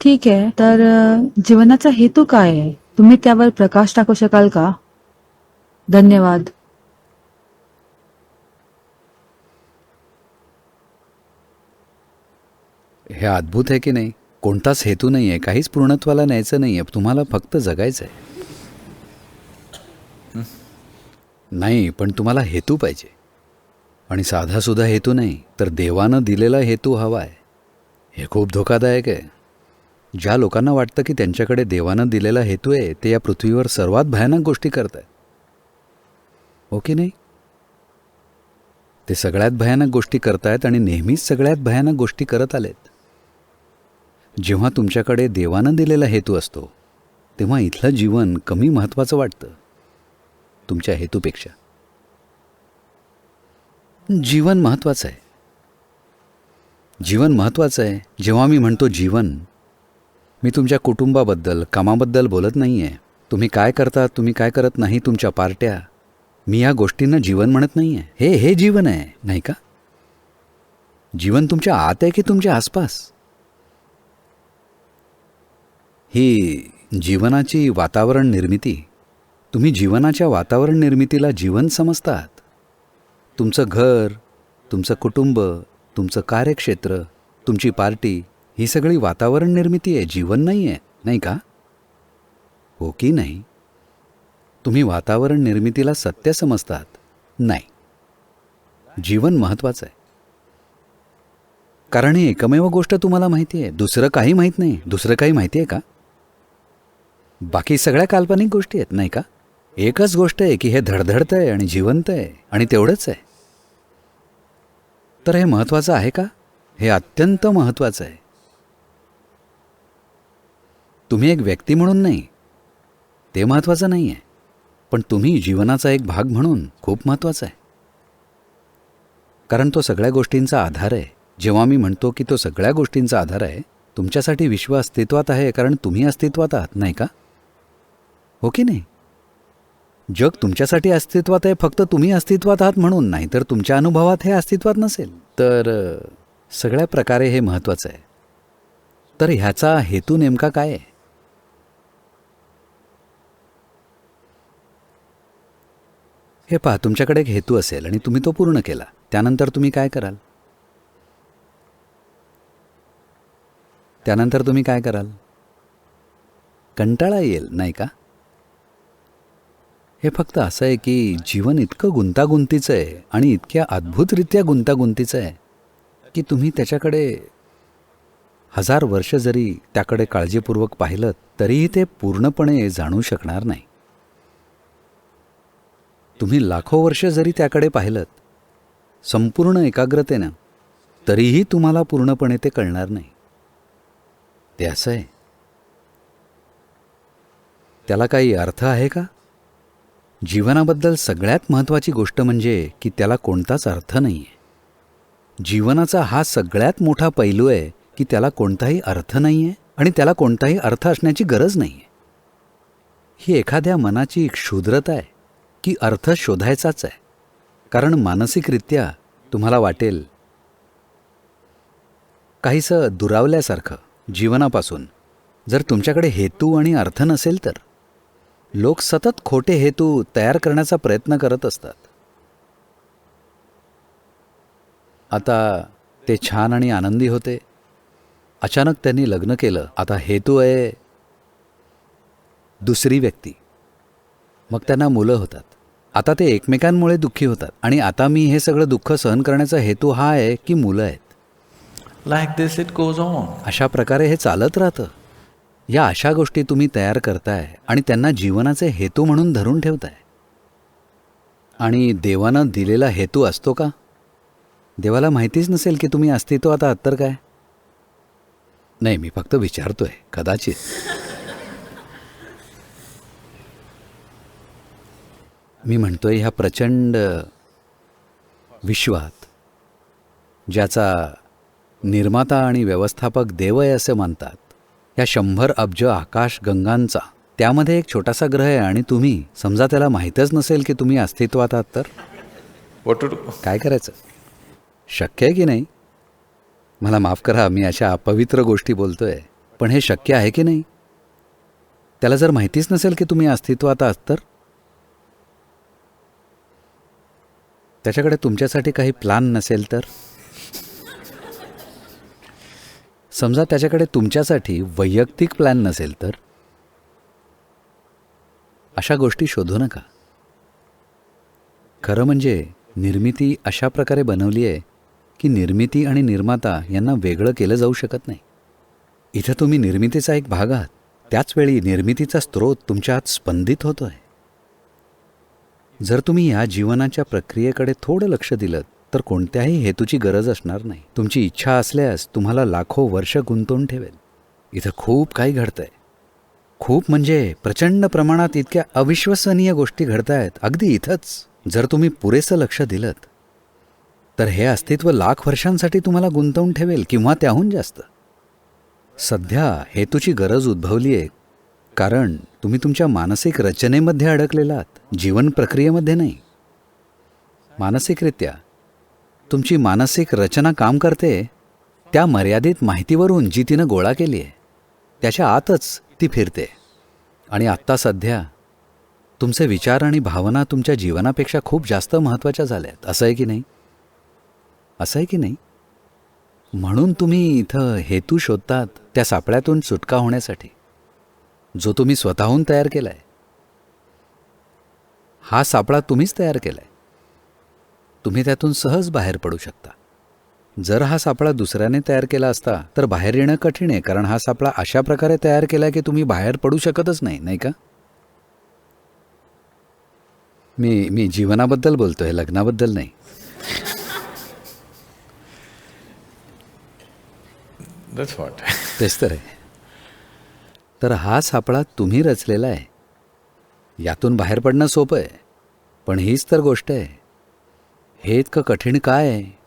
ठीक आहे तर जीवनाचा हेतू काय आहे? तुम्ही त्यावर प्रकाश टाकू शकाल का? धन्यवाद. हे अद्भुत आहे की नाही? कोणताच हेतू नाही आहे काहीच पूर्णत्वाला न्यायचं नाही आहे तुम्हाला फक्त जगायचं आहे नाही पण तुम्हाला हेतू पाहिजे. आणि साधासुद्धा हेतू नाही तर देवानं दिलेला हेतू हवा आहे हे खूप धोकादायक आहे. ज्या लोकांना वाटतं की त्यांच्याकडे देवानं दिलेला हेतू आहे ते या पृथ्वीवर सर्वात भयानक गोष्टी करत आहेत हो की नाही? ते सगळ्यात भयानक गोष्टी करतायत आणि नेहमीच सगळ्यात भयानक गोष्टी करत आलेत. जेव्हा तुमच्याकडे देवानं दिलेला हेतू असतो तेव्हा इथलं जीवन कमी महत्त्वाचं वाटतं. तुमच्या हेतूपेक्षा. जीवन महत्त्वाचं आहे. जीवन महत्त्वाचं आहे जेव्हा मी म्हणतो जीवन मी तुमच्या कुटुंबाबद्दल कामाबद्दल बोलत नाही आहे तुम्ही काय करता तुम्ही काय करत नाही तुमच्या पार्ट्या? मी या गोष्टींना जीवन म्हणत नाही आहे हे हे जीवन आहे नाही का? जीवन तुमच्या आत आहे की तुमच्या आसपास? ही जीवनाची वातावरण निर्मिती. तुम्ही जीवनाच्या वातावरण निर्मितीला जीवन समजतात. तुमचं घर तुमचं कुटुंब तुमचं कार्यक्षेत्र तुमची पार्टी ही सगळी वातावरण निर्मिती आहे जीवन नाही आहे नाही का? हो की नाही? तुम्ही वातावरण निर्मितीला सत्य समजतात? नाही. जीवन महत्त्वाचं आहे. कारण ही एकमेव गोष्ट तुम्हाला माहिती आहे दुसरं काही माहीत नाही दुसरं काही माहिती आहे का? बाकी सगळ्या काल्पनिक गोष्टी आहेत नाही का? एकच गोष्ट आहे की हे धडधडतं आहे आणि जिवंत आहे आणि तेवढंच आहे. तर हे महत्त्वाचं आहे का? हे अत्यंत महत्त्वाचं आहे. तुम्ही एक व्यक्ती म्हणून नाही. ते महत्त्वाचं नाही आहे पण तुम्ही जीवनाचा एक भाग म्हणून खूप महत्त्वाचा आहे. कारण तो सगळ्या गोष्टींचा आधार आहे. जेव्हा मी म्हणतो की तो सगळ्या गोष्टींचा आधार आहे तुमच्यासाठी विश्व अस्तित्वात आहे कारण तुम्ही अस्तित्वात आहात नाही का? हो की नाही? जग तुमच्यासाठी अस्तित्वात आहे फक्त तुम्ही अस्तित्वात आहात म्हणून नाही तर तुमच्या अनुभवात हे अस्तित्वात नसेल. तर सगळ्या प्रकारे हे महत्त्वाचं आहे. तर ह्याचा हेतू नेमका काय आहे? हे पहा तुमच्याकडे एक हेतू असेल आणि तुम्ही तो पूर्ण केला. त्यानंतर तुम्ही काय कराल? त्यानंतर तुम्ही काय कराल? कंटाळा येईल नाही का? हे फक्त असं आहे की जीवन इतकं गुंतागुंतीचं आहे आणि इतक्या अद्भुतरित्या गुंतागुंतीचं आहे की तुम्ही त्याच्याकडे हजार वर्ष जरी त्याकडे काळजीपूर्वक पाहिलं तरीही ते पूर्णपणे जाणू शकणार नाही. तुम्ही लाखो वर्ष जरी त्याकडे पाहिलं संपूर्ण एकाग्रतेनं तरीही तुम्हाला पूर्णपणे ते कळणार नाही. ते असं आहे. त्याला काही अर्थ आहे का? जीवनाबद्दल सगळ्यात महत्त्वाची गोष्ट म्हणजे की त्याला कोणताच अर्थ नाही आहे जीवनाचा हा सगळ्यात मोठा पैलू आहे की त्याला कोणताही अर्थ नाही आहे आणि त्याला कोणताही अर्थ असण्याची गरज नाही आहे ही एखाद्या मनाची क्षुद्रता आहे. की अर्थ शोधायचाच आहे. कारण मानसिकरित्या तुम्हाला वाटेल काहीसं दुरावल्यासारखं जीवनापासून. जर तुमच्याकडे हेतू आणि अर्थ नसेल तर. लोक सतत खोटे हेतू तयार करण्याचा प्रयत्न करत असतात. आता ते छान आणि आनंदी होते. अचानक त्यांनी लग्न केलं. आता हेतू आहे दुसरी व्यक्ती. मग त्यांना मुलं होतात. आता ते एकमेकांमुळे दुःखी होतात आणि आता मी हे सगळं दुःख सहन करण्याचा हेतू हा आहे की मुलं आहेत. Like this, it goes on. अशा प्रकारे हे चालत राहतं. या अशा गोष्टी तुम्ही तयार करताय आणि त्यांना जीवनाचे हेतू म्हणून धरून ठेवताय. आणि देवानं दिलेला हेतू असतो का? देवाला माहितीच नसेल की तुम्ही अस्तित्वात आहात तर काय? नाही मी फक्त विचारतोय कदाचित. मी म्हणतोय ह्या प्रचंड विश्वात ज्याचा निर्माता आणि व्यवस्थापक देव आहे असे मानतात या शंभर अब्ज आकाश गंगांचा. त्यामध्ये एक छोटासा ग्रह आहे आणि तुम्ही समजा त्याला माहीतच नसेल की तुम्ही अस्तित्वात आहात तर? काय करायचं? शक्य आहे की नाही? मला माफ करा मी अशा अपवित्र गोष्टी बोलतोय पण हे शक्य आहे की नाही? त्याला जर माहितीच नसेल की तुम्ही अस्तित्वात आहात तर? त्याच्याकडे तुमच्यासाठी काही प्लान नसेल तर? समजा त्याच्याकडे तुमच्यासाठी वैयक्तिक प्लॅन नसेल तर? अशा गोष्टी शोधू नका. खरं म्हणजे निर्मिती अशा प्रकारे बनवली आहे की निर्मिती आणि निर्माता यांना वेगळं केलं जाऊ शकत नाही. इथं तुम्ही निर्मितीचा एक भाग आहात. त्याचवेळी निर्मितीचा स्रोत तुमच्या आत स्पंदित होतो आहे जर तुम्ही या जीवनाच्या प्रक्रियेकडे थोडं लक्ष दिलं तर कोणत्याही हेतूची गरज असणार नाही. तुमची इच्छा असल्यास तुम्हाला लाखो वर्ष गुंतवून ठेवेल. इथं खूप काही घडतंय. खूप म्हणजे प्रचंड प्रमाणात इतक्या अविश्वसनीय गोष्टी घडतायत. अगदी इथंच. जर तुम्ही पुरेसं लक्ष दिलं तर हे अस्तित्व लाख वर्षांसाठी तुम्हाला गुंतवून ठेवेल किंवा त्याहून जास्त. सध्या हेतूची गरज उद्भवली आहे कारण तुम्ही तुमच्या मानसिक रचनेमध्ये अडकलेलात जीवन प्रक्रियेमध्ये नाही. मानसिकरित्या तुमची मानसिक रचना काम करते त्या मर्यादित माहितीवरून जी तिनं गोळा केली आहे त्याच्या आतच ती फिरते. आणि आत्ता सध्या तुमचे विचार आणि भावना तुमच्या जीवनापेक्षा खूप जास्त महत्त्वाच्या झाल्यात असं आहे की नाही? असं आहे की नाही? म्हणून तुम्ही इथं हेतू शोधतात त्या सापळ्यातून सुटका होण्यासाठी. जो तुम्ही स्वतःहून तयार केलाय. हा सापळा तुम्हीच तयार केलाय. तुम्ही त्यातून सहज बाहेर पडू शकता. जर हा सापळा दुसऱ्याने तयार केला असता तर बाहेर येणं कठीण आहे कारण हा सापळा अशा प्रकारे तयार केला की तुम्ही बाहेर पडू शकतच नाही नाही का? मी मी जीवनाबद्दल बोलतोय लग्नाबद्दल नाही. तेच तर आहे. तर हा सापळा तुम्ही रचलेला आहे. यातून बाहेर पडणं सोपं आहे पण हीच तर गोष्ट आहे. हे इतकं कठीण काय आहे?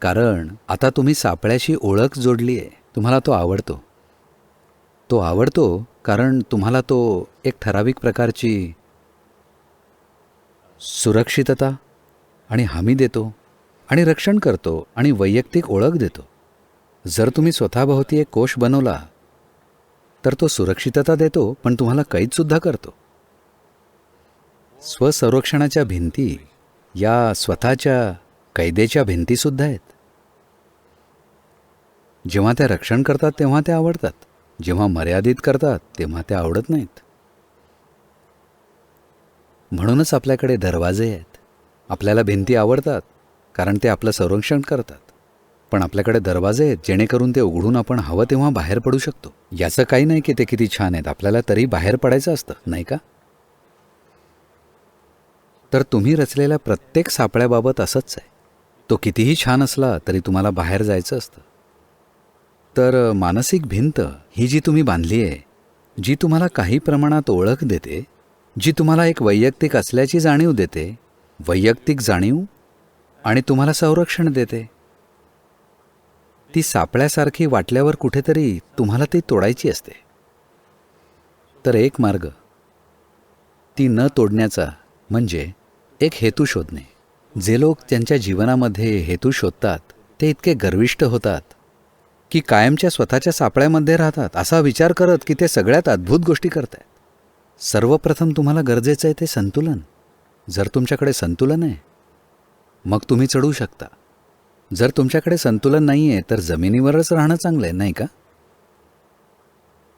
कारण आता तुम्ही सापळ्याशी ओळख जोडली आहे तुम्हाला तो आवडतो. तो आवडतो कारण तुम्हाला तो एक ठराविक प्रकारची सुरक्षितता आणि हमी देतो आणि रक्षण करतो आणि वैयक्तिक ओळख देतो. जर तुम्ही स्वतःभोवती एक कोश बनवला तर तो सुरक्षितता देतो पण तुम्हाला कैदसुद्धा करतो. स्वसंरक्षणाच्या भिंती या स्वतःच्या कैदेच्या भिंतीसुद्धा आहेत. जेव्हा त्या रक्षण करतात तेव्हा त्या आवडतात. जेव्हा मर्यादित करतात तेव्हा त्या आवडत नाहीत. म्हणूनच आपल्याकडे दरवाजे आहेत. आपल्याला भिंती आवडतात कारण ते आपलं संरक्षण करतात. पण आपल्याकडे दरवाजे आहेत जेणेकरून ते उघडून आपण हवं तेव्हा बाहेर पडू शकतो. याचं काही नाही की ते किती छान आहेत आपल्याला तरी बाहेर पडायचं असतं नाही का? तर तुम्ही रचलेल्या प्रत्येक सापळ्याबाबत असंच आहे. तो कितीही छान असला तरी तुम्हाला बाहेर जायचं असतं. तर मानसिक भिंत ही जी तुम्ही बांधली आहे जी तुम्हाला काही प्रमाणात ओळख देते जी तुम्हाला एक वैयक्तिक असल्याची जाणीव देते वैयक्तिक जाणीव आणि तुम्हाला संरक्षण देते ती सापळ्यासारखी वाटल्यावर कुठेतरी तुम्हाला ती तोडायची असते. तर एक मार्ग. ती न तोडण्याचा म्हणजे एक हेतू शोधणे. जे लोक त्यांच्या जीवनामध्ये हेतू शोधतात ते इतके गर्विष्ट होतात की कायमच्या स्वतःच्या सापळ्यामध्ये राहतात. असा विचार करत की ते सगळ्यात अद्भुत गोष्टी करतायत. सर्वप्रथम तुम्हाला गरजेचं आहे ते संतुलन. जर तुमच्याकडे संतुलन आहे मग तुम्ही चढू शकता. जर तुमच्याकडे संतुलन नाही आहे तर जमिनीवरच राहणं चांगलं आहे नाही का?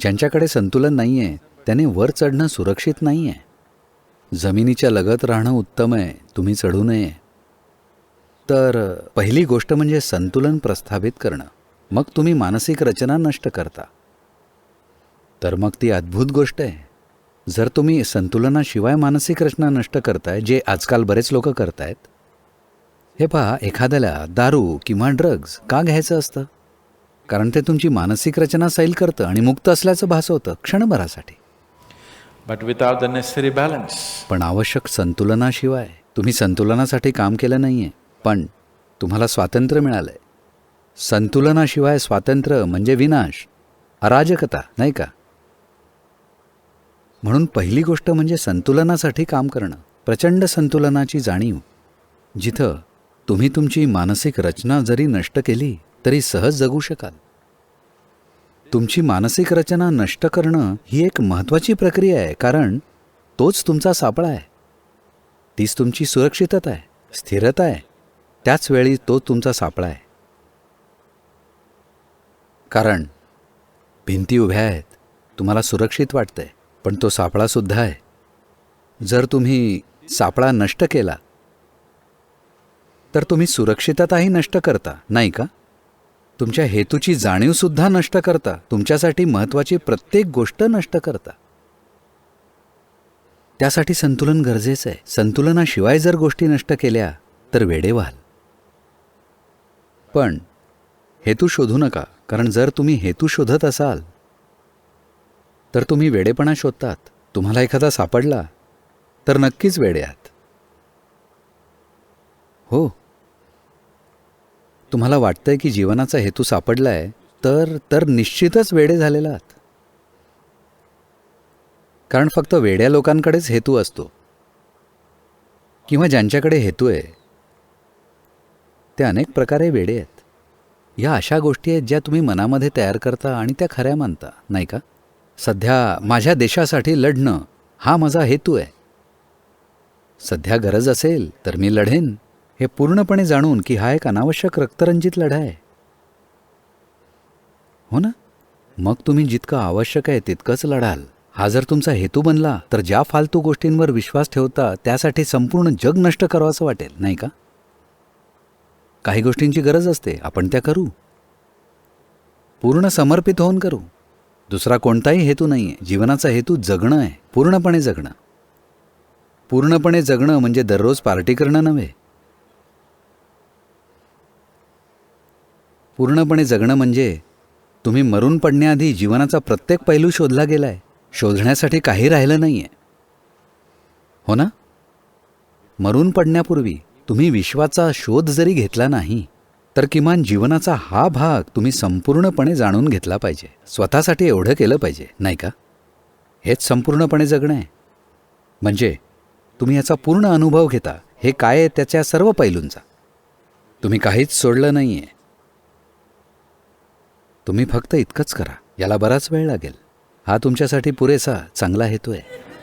ज्यांच्याकडे संतुलन नाही आहे त्याने वर चढणं सुरक्षित नाही आहे जमिनीच्या लगत राहणं उत्तम आहे तुम्ही चढू नये. तर पहिली गोष्ट म्हणजे संतुलन प्रस्थापित करणं. मग तुम्ही मानसिक रचना नष्ट करता. तर मग ती अद्भुत गोष्ट आहे. जर तुम्ही संतुलनाशिवाय मानसिक रचना नष्ट करताय जे आजकाल बरेच लोक करतायत हे पहा एखाद्याला दारू किंवा ड्रग्ज का घ्यायचं असतं? कारण ते तुमची मानसिक रचना सैल करतं आणि मुक्त असल्याचं भासवतं क्षणभरासाठी. But without the necessary balance. पण आवश्यक संतुलनाशिवाय तुम्ही संतुलनासाठी काम केलं नाही आहे पण तुम्हाला स्वातंत्र्य मिळालं आहे संतुलनाशिवाय स्वातंत्र्य म्हणजे विनाश अराजकता नाही का? म्हणून पहिली गोष्ट म्हणजे संतुलनासाठी काम करणं प्रचंड संतुलनाची जाणीव. जिथं तुम्ही तुमची मानसिक रचना जरी नष्ट केली तरी सहज जगू शकाल. तुमची मानसिक रचना नष्ट करणं ही एक महत्त्वाची प्रक्रिया आहे कारण तोच तुमचा सापळा आहे. तीच तुमची सुरक्षितता आहे स्थिरता आहे. त्याच वेळी तो तुमचा सापळा आहे. कारण भिंती उभ्या आहेत तुम्हाला सुरक्षित वाटतंय पण तो सापळासुद्धा आहे. जर तुम्ही सापळा नष्ट केला तर तुम्ही सुरक्षितताही नष्ट करता नाही का? तुमच्या हेतूची जाणीवसुद्धा नष्ट करता तुमच्यासाठी महत्त्वाची प्रत्येक गोष्ट नष्ट करता. त्यासाठी संतुलन गरजेचं आहे. संतुलनाशिवाय जर गोष्टी नष्ट केल्या तर वेडे व्हाल पण हेतू शोधू नका कारण जर तुम्ही हेतू शोधत असाल तर तुम्ही वेडेपणा शोधतात. तुम्हाला एखादा सापडला तर नक्कीच वेडे आहात. हो तुम्हाला वाटतंय की जीवनाचा हेतू सापडलाय तर तर निश्चितच वेडे झालेला आहात. कारण फक्त वेड्या लोकांकडेच हेतू असतो. किंवा ज्यांच्याकडे हेतू आहे ते अनेक प्रकारे वेडे आहेत. या अशा गोष्टी आहेत ज्या तुम्ही मनामध्ये तयार करता आणि त्या खऱ्या मानता नाही का? सध्या माझ्या देशासाठी लढणं हा माझा हेतू आहे. सध्या गरज असेल तर मी लढेन. हे पूर्णपणे जाणून की हा एक अनावश्यक रक्तरंजित लढा आहे. हो ना? मग तुम्ही जितकं आवश्यक आहे तितकंच लढाल. हा जर तुमचा हेतू बनला तर ज्या फालतू गोष्टींवर विश्वास ठेवता त्यासाठी संपूर्ण जग नष्ट करावंसं वाटेल नाही का? काही गोष्टींची गरज असते आपण त्या करू. पूर्ण समर्पित होऊन करू. दुसरा कोणताही हेतू नाही आहे जीवनाचा हेतू जगणं आहे. पूर्णपणे जगणं. पूर्णपणे जगणं म्हणजे दररोज पार्टी करणं नव्हे. पूर्णपणे जगणं म्हणजे तुम्ही मरून पडण्याआधी जीवनाचा प्रत्येक पैलू शोधला गेलाय. शोधण्यासाठी काही राहिलं नाही आहे हो ना? मरून पडण्यापूर्वी तुम्ही विश्वाचा शोध जरी घेतला नाही तर किमान जीवनाचा हा भाग तुम्ही संपूर्णपणे जाणून घेतला पाहिजे. स्वतःसाठी एवढं केलं पाहिजे नाही का? हेच संपूर्णपणे जगणं आहे. म्हणजे तुम्ही याचा पूर्ण अनुभव घेता हे काय आहे त्याच्या सर्व पैलूंचा. तुम्ही काहीच सोडलं नाही आहे तुम्ही फक्त इतकंच करा. याला बराच वेळ लागेल. हा तुमच्यासाठी पुरेसा चांगला हेतू आहे.